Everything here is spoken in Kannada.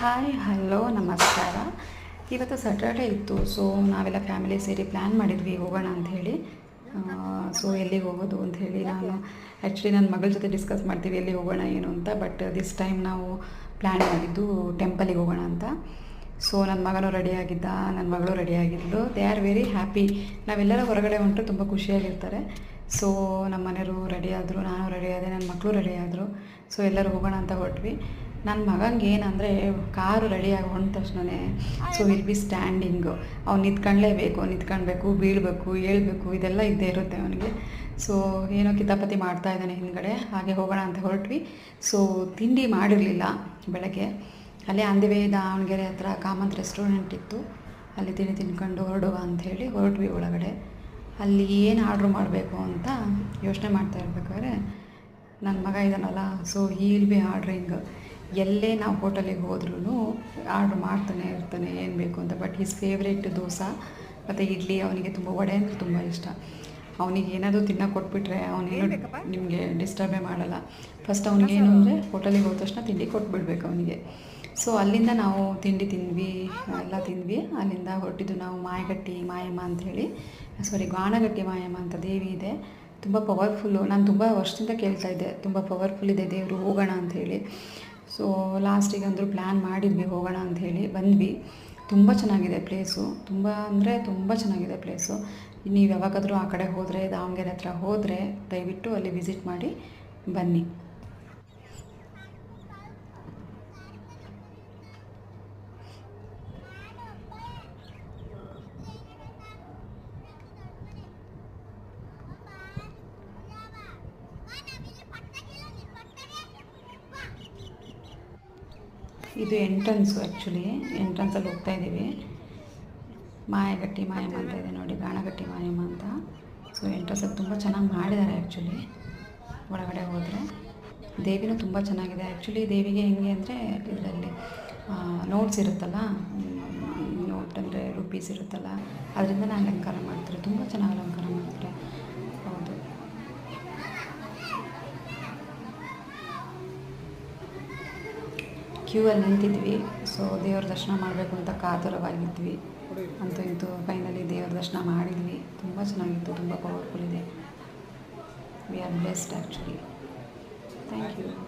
ಹಾಯ್ ಹಲೋ ನಮಸ್ಕಾರ. ಇವತ್ತು ಸ್ಯಾಟರ್ಡೇ ಇತ್ತು ಸೊ ನಾವೆಲ್ಲ ಫ್ಯಾಮಿಲಿ ಸೇರಿ ಪ್ಲ್ಯಾನ್ ಮಾಡಿದ್ವಿ, ಹೋಗೋಣ ಅಂತ ಹೇಳಿ. ಸೊ ಎಲ್ಲಿಗೆ ಹೋಗೋದು ಅಂತ ಹೇಳಿ ನಾನು ಆ್ಯಕ್ಚುಲಿ ನನ್ನ ಮಗಳ ಜೊತೆ ಡಿಸ್ಕಸ್ ಮಾಡ್ತೀವಿ ಎಲ್ಲಿ ಹೋಗೋಣ, ಏನು ಅಂತ ಬಟ್ ದಿಸ್ ಟೈಮ್ ನಾವು ಪ್ಲ್ಯಾನ್ ಮಾಡಿದ್ದು ಟೆಂಪಲಿಗೆ ಹೋಗೋಣ ಅಂತ. ಸೊ ನನ್ನ ಮಗನೂ ರೆಡಿಯಾಗಿದ್ದ ನನ್ನ ಮಗಳು ರೆಡಿ ಆಗಿದ್ಲು. ದೇ ಆರ್ ವೆರಿ ಹ್ಯಾಪಿ ನಾವೆಲ್ಲರೂ ಹೊರಗಡೆ ಹೊಂಟು ತುಂಬ ಖುಷಿಯಾಗಿರ್ತಾರೆ. ಸೊ ನಮ್ಮ ಮನೆಯವರು ರೆಡಿಯಾದರು ನಾನು ರೆಡಿಯಾದೆ ನನ್ನ ಮಕ್ಕಳು ರೆಡಿ ಆದರು. ಸೊ ಎಲ್ಲರೂ ಹೋಗೋಣ ಅಂತ ಹೊರಟ್ವಿ ನನ್ನ ಮಗಂಗೆ ಏನಂದರೆ ಕಾರು ರೆಡಿಯಾಗಿ ಹೊಂದ ತಕ್ಷಣವೇ ಸೊ ವಿಲ್ ಬಿ ಸ್ಟ್ಯಾಂಡಿಂಗು ಅವ್ನು ನಿಂತ್ಕೊಳ್ಳೇಬೇಕು ನಿಂತ್ಕೊಳ್ಬೇಕು ಬೀಳಬೇಕು ಏಳಬೇಕು ಇದೆಲ್ಲ ಇದ್ದೇ ಇರುತ್ತೆ ಅವನಿಗೆ. ಸೊ ಏನೋ ಕಿತಾಪತಿ ಮಾಡ್ತಾ ಇದ್ದಾನೆ ಹಿಂದ್ಗಡೆ, ಹಾಗೆ ಹೋಗೋಣ ಅಂತ ಹೊರಟ್ವಿ. ಸೊ ತಿಂಡಿ ಮಾಡಿರಲಿಲ್ಲ ಬೆಳಗ್ಗೆ. ಅಲ್ಲೇ ಅಂದಿವೆ ದಾವಣಗೆರೆ ಹತ್ರ ಕಾಮಂತ್ ರೆಸ್ಟೋರೆಂಟ್ ಇತ್ತು. ಅಲ್ಲಿ ತಿಂಡಿ ತಿನ್ಕೊಂಡು ಹೊರಡುವ ಹೇಳಿ ಹೊರಟ್ವಿ ಒಳಗಡೆ. ಅಲ್ಲಿ ಏನು ಆರ್ಡ್ರ್ ಮಾಡಬೇಕು ಅಂತ ಯೋಚನೆ ಮಾಡ್ತಾ ಇರ್ಬೇಕಾದ್ರೆ ನನ್ನ ಮಗ ಇದ್ದಾನಲ್ಲ ಸೊ ಹೀಲ್ ಬಿ ಆರ್ಡ್ರಿಂಗ್ ಎಲ್ಲೇ ನಾವು ಹೋಟೆಲಿಗೆ ಹೋದ್ರೂ ಆರ್ಡ್ರ್ ಮಾಡ್ತಾನೆ ಇರ್ತಾನೆ ಏನು ಬೇಕು ಅಂತ. ಬಟ್ ಈಸ್ ಫೇವ್ರೇಟ್ ದೋಸೆ ಮತ್ತು ಇಡ್ಲಿ ಅವನಿಗೆ ತುಂಬ ವಡೆ ಅಂದರೆ ತುಂಬ ಇಷ್ಟ. ಅವನಿಗೆ ಏನಾದರೂ ತಿನ್ನೋಕೆ ಕೊಟ್ಬಿಟ್ರೆ ಅವನೇನು ನಿಮಗೆ ಡಿಸ್ಟರ್ಬೇ ಮಾಡಲ್ಲ. ಫಸ್ಟ್ ಅವನಿಗೆ ಏನು ಅಂದರೆ ಹೋಟೆಲಿಗೆ ಹೋದ ತಕ್ಷಣ ತಿಂಡಿ ಕೊಟ್ಬಿಡ್ಬೇಕು ಅವನಿಗೆ. ಸೊ ಅಲ್ಲಿಂದ ನಾವು ತಿಂಡಿ ತಿಂದ್ವಿ ಎಲ್ಲ ತಿಂದ್ವಿ. ಅಲ್ಲಿಂದ ಹೊರಟಿದ್ದು ನಾವು ಮಾಯಗಟ್ಟಿ ಮಾಯಮ್ಮ ಅಂಥೇಳಿ ಸಾರಿ ಗಾಣಗಟ್ಟಿ ಮಾಯಮ್ಮ ಅಂತ ದೇವಿ ಇದೆ. ತುಂಬ ಪವರ್ಫುಲ್ಲು ನಾನು ತುಂಬ ವರ್ಷದಿಂದ ಕೇಳ್ತಾ ಇದ್ದೆ ತುಂಬ ಪವರ್ಫುಲ್ ಇದೆ ದೇವರು ಹೋಗೋಣ ಅಂಥೇಳಿ ಸೊ ಲಾಸ್ಟಿಗೆ ಅಂದರೂ ಪ್ಲ್ಯಾನ್ ಮಾಡಿದ್ವಿ, ಹೋಗೋಣ ಅಂಥೇಳಿ ಬಂದ್ವಿ. ತುಂಬ ಚೆನ್ನಾಗಿದೆ ಪ್ಲೇಸು ತುಂಬ ಅಂದರೆ ತುಂಬ ಚೆನ್ನಾಗಿದೆ ಪ್ಲೇಸು ನೀವು ಯಾವಾಗಾದರೂ ಆ ಕಡೆ ಹೋದರೆ, ದಾವಣಗೆರೆ ಹತ್ರ ಹೋದರೆ, ದಯವಿಟ್ಟು ಅಲ್ಲಿ ವಿಸಿಟ್ ಮಾಡಿ ಬನ್ನಿ. ಇದು ಎಂಟ್ರೆನ್ಸು ಆ್ಯಕ್ಚುಲಿ ಎಂಟ್ರೆನ್ಸಲ್ಲಿ ಹೋಗ್ತಾ ಇದ್ದೀವಿ. ಮಾಯಗಟ್ಟಿ ಮಾಯಮ್ಮ ಅಂತ ಇದೆ ನೋಡಿ, ಗಾಣಗಟ್ಟಿ ಮಾಯಮ್ಮ ಅಂತ. ಸೊ ಎಂಟ್ರೆನ್ಸಲ್ಲಿ ತುಂಬ ಚೆನ್ನಾಗಿ ಮಾಡಿದ್ದಾರೆ ಆ್ಯಕ್ಚುಲಿ ಒಳಗಡೆ ಹೋದರೆ. ದೇವಿನೂ ತುಂಬ ಚೆನ್ನಾಗಿದೆ. ಆ್ಯಕ್ಚುಲಿ ದೇವಿಗೆ ಹೆಂಗೆ ಅಂದರೆ ಇದರಲ್ಲಿ ನೋಟ್ಸ್ ಇರುತ್ತಲ್ಲ ನೋಟ್ ಅಂದರೆ ರುಪೀಸ್ ಇರುತ್ತಲ್ಲ, ಅದರಿಂದ ನಾನು ಅಲಂಕಾರ ಮಾಡ್ತಾರೆ. ತುಂಬ ಚೆನ್ನಾಗಿ ಅಲಂಕಾರ ಮಾಡ್ತಾರೆ ಹೌದು ಕ್ಯೂ ಅಲ್ಲಿ ನಿಂತಿದ್ವಿ. ಸೊ ದೇವ್ರ ದರ್ಶನ ಮಾಡಬೇಕು ಅಂತ ಕಾತುರವಾಗಿದ್ವಿ. ಅಂತೂ ಇಂತೂ ಫೈನಲಿ ದೇವ್ರ ದರ್ಶನ ಮಾಡಿದ್ವಿ. ತುಂಬ ಚೆನ್ನಾಗಿತ್ತು. ತುಂಬ ಪವರ್ಫುಲ್ ಇದೆ. We are best actually thank you